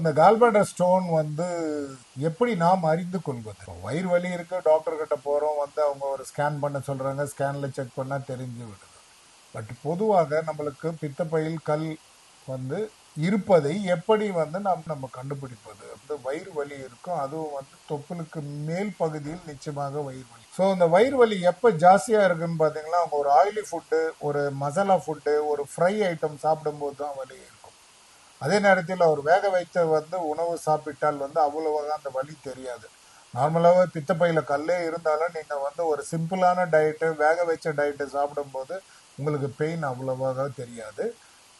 இந்த கால்பேட்டர் ஸ்டோன் வந்து எப்படி நாம் அறிந்து கொள்வது? வயிறு வலி இருக்கு டாக்டர் கிட்ட போறோம் வந்து அவங்க ஒரு ஸ்கேன் பண்ண சொல்றாங்க ஸ்கேன்ல செக் பண்ணா தெரிஞ்சு விடுது. பட் பொதுவாக நம்மளுக்கு பித்தப்பையில் கல் வந்து இருப்பதை எப்படி வந்து நாம் நம்ம கண்டுபிடிப்பது? அந்த வயிறு வலி இருக்கும் அதுவும் வந்து தொப்புளுக்கு மேல் பகுதியில் நிச்சயமாக வயிறு வலி. ஸோ இந்த வயிறு வலி எப்போ ஜாஸ்தியாக இருக்குன்னு பார்த்தீங்கன்னா அவங்க ஒரு ஆயிலி ஃபுட்டு ஒரு மசாலா ஃபுட்டு ஒரு ஃப்ரை ஐட்டம் சாப்பிடும்போது தான் வலி இருக்கும். அதே நேரத்தில் அவர் வேக வைத்த வந்து உணவு சாப்பிட்டால் வந்து அவ்வளவாக அந்த வலி தெரியாது. நார்மலாகவே பித்தப்பையில் கல்லே இருந்தாலும் நீங்கள் வந்து ஒரு சிம்பிளான டயட்டு வேக வச்ச டயட்டு சாப்பிடும்போது உங்களுக்கு பெயின் அவ்வளவாக தெரியாது.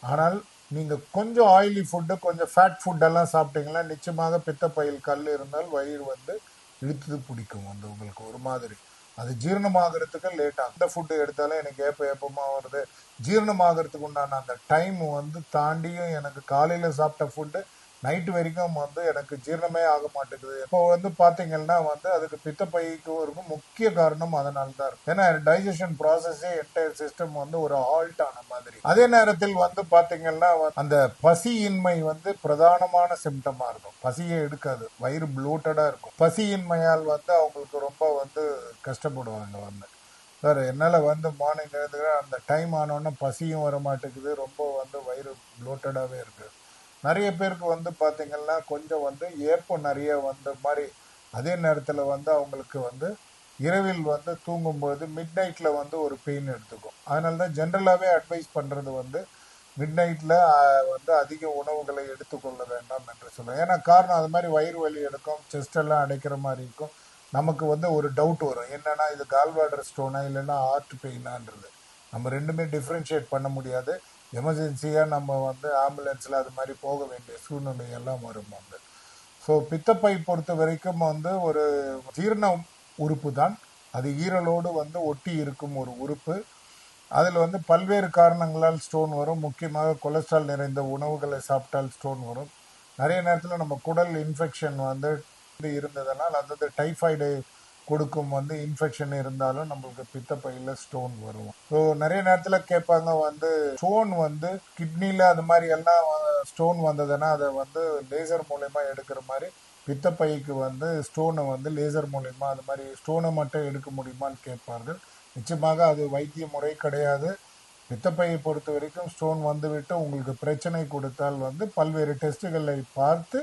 ஆனால் நீங்கள் கொஞ்சம் ஆயிலி ஃபுட்டு கொஞ்சம் ஃபேட் ஃபுட்டெல்லாம் சாப்பிட்டீங்கன்னா நிச்சயமாக பித்தப்பையில் கல் இருந்தால் வயிறு வந்து இழுத்து பிடிக்கும். வந்து உங்களுக்கு ஒரு மாதிரி. அது ஜீரணமாகறதுக்கு லேட் ஆகும் அந்த ஃபுட்டு எடுத்தாலும் எனக்கு ஏப்ப ஏப்பமா வருது. ஜீரணமாகறதுக்கு உண்டான அந்த டைம் வந்து தாண்டியும் எனக்கு காலையில் சாப்பிட்ட ஃபுட்டு நைட்டு வரைக்கும் வந்து எனக்கு ஜீரணமே ஆக மாட்டேங்குது. இப்போ வந்து பார்த்தீங்கன்னா வந்து அதுக்கு பித்தப்பைக்கு ஒரு முக்கிய காரணம் அதனால தான் இருக்கும் ஏன்னா டைஜஷன் ப்ராசஸே என்டையர் சிஸ்டம் வந்து ஒரு ஹால்ட் ஆன மாதிரி. அதே நேரத்தில் வந்து பார்த்தீங்கன்னா அந்த பசியின்மை வந்து பிரதானமான சிம்டமா இருக்கும். பசியே எடுக்காது. வயிறு ப்ளூட்டடாக இருக்கும். பசியின்மையால் வந்து அவங்களுக்கு ரொம்ப வந்து கஷ்டப்படுவாங்க வந்து. சார் என்னால் வந்து மார்னிங் எழுதுகிறேன் அந்த டைம் ஆனோடனே பசியும் வர மாட்டேங்குது ரொம்ப வந்து வயிறு ப்ளோட்டடாகவே இருக்குது நிறைய பேருக்கு வந்து பார்த்தீங்கன்னா கொஞ்சம் வந்து ஏப்பம் நிறைய வந்த மாதிரி அதே நேரத்தில் வந்து அவங்களுக்கு வந்து இரவில் வந்து தூங்கும்போது மிட் நைட்டில் வந்து ஒரு பெயின் எடுத்துக்கும். அதனால தான் ஜென்ரலாகவே அட்வைஸ் பண்ணுறது வந்து மிட் நைட்டில் வந்து அதிக உணவுகளை எடுத்துக்கொள்ள வேண்டாம் என்று சொல்லுவேன். ஏன்னா காரணம் அது மாதிரி வயிறு வலி எடுக்கும் செஸ்ட் எல்லாம் அடைக்கிற மாதிரி இருக்கும். நமக்கு வந்து ஒரு டவுட் வரும். என்னன்னா இது கால்வாடர் ஸ்டோனா இல்லைன்னா ஹார்ட் பெயினான்றது நம்ம ரெண்டுமே டிஃப்ரென்ஷியேட் பண்ண முடியாது. எமர்ஜென்சியாக நம்ம வந்து ஆம்புலன்ஸில் அது மாதிரி போக வேண்டிய சூழ்நிலை எல்லாம் வரும் வந்து. ஸோ பித்தப்பை பொறுத்த வரைக்கும் வந்து ஒரு ஜீரண உறுப்பு தான். அது ஈரலோடு வந்து ஒட்டி இருக்கும் ஒரு உறுப்பு. அதில் வந்து பல்வேறு காரணங்களால் ஸ்டோன் வரும். முக்கியமாக கொலஸ்ட்ரால் நிறைந்த உணவுகளை சாப்பிட்டால் ஸ்டோன் வரும். நிறைய நேரத்தில் நம்ம குடல் இன்ஃபெக்ஷன் வந்து இருந்ததனால் அதாவது டைஃபாய்டு கொடுக்கும் வந்து இன்ஃபெக்ஷன் இருந்தாலும் நம்மளுக்கு பித்தப்பையில் ஸ்டோன் வரும். ஸோ நிறைய நேரத்தில் கேட்பாங்க வந்து ஸ்டோன் வந்து கிட்னியில் அது மாதிரி எல்லாம் ஸ்டோன் வந்ததுன்னா அதை வந்து லேசர் மூலயமா எடுக்கிற மாதிரி பித்தப்பைக்கு வந்து ஸ்டோனை வந்து லேசர் மூலயமா அது மாதிரி ஸ்டோனை மட்டும் எடுக்க முடியுமான்னு கேட்பார்கள். நிச்சயமாக அது வைத்திய முறை கிடையாது. பித்தப்பையை பொறுத்த வரைக்கும் ஸ்டோன் வந்துவிட்டு உங்களுக்கு பிரச்சனை கொடுத்தால் வந்து பல்வேறு டெஸ்ட்டுகளை பார்த்து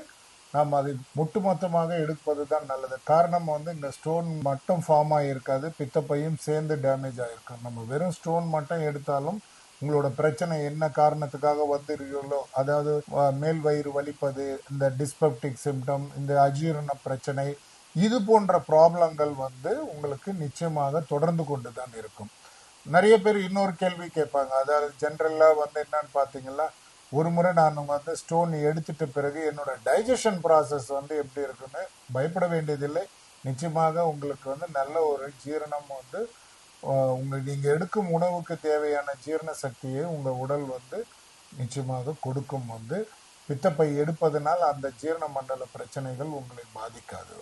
நாம் அதை ஒட்டுமொத்தமாக எடுப்பது தான் நல்லது. காரணம் வந்து இந்த ஸ்டோன் மட்டும் ஃபார்ம் ஆகியிருக்காது பித்தப்பையும் சேர்ந்து டேமேஜ் ஆகிருக்கும் நம்ம வெறும் ஸ்டோன் மட்டும் எடுத்தாலும் உங்களோட பிரச்சனை என்ன காரணத்துக்காக வந்துருக்கீங்களோ அதாவது மேல் வயிறு வலிப்பது இந்த டிஸ்பெப்டிக் சிம்டம் இந்த அஜீரண பிரச்சனை இது போன்ற ப்ராப்ளங்கள் வந்து உங்களுக்கு நிச்சயமாக தொடர்ந்து கொண்டு தான் இருக்கும். நிறைய பேர் இன்னொரு கேள்வி கேட்பாங்க. அதாவது ஜென்ரலாக வந்து என்னன்னு பார்த்தீங்கன்னா ஒரு முறை நான் வந்து ஸ்டோன் எடுத்துட்ட பிறகு என்னோட டைஜஷன் ப்ராசஸ் வந்து எப்படி இருக்குன்னு பயப்பட வேண்டியதில்லை. நிச்சயமாக உங்களுக்கு வந்து நல்ல ஒரு ஜீரணம் வந்து உங்கள் நீங்கள் எடுக்கும் உணவுக்கு தேவையான ஜீரண சக்தியை உங்கள் உடல் வந்து நிச்சயமாக கொடுக்கும் வந்து பித்தப்பை எடுப்பதனால் அந்த ஜீரண மண்டல பிரச்சனைகள் உங்களை பாதிக்காது.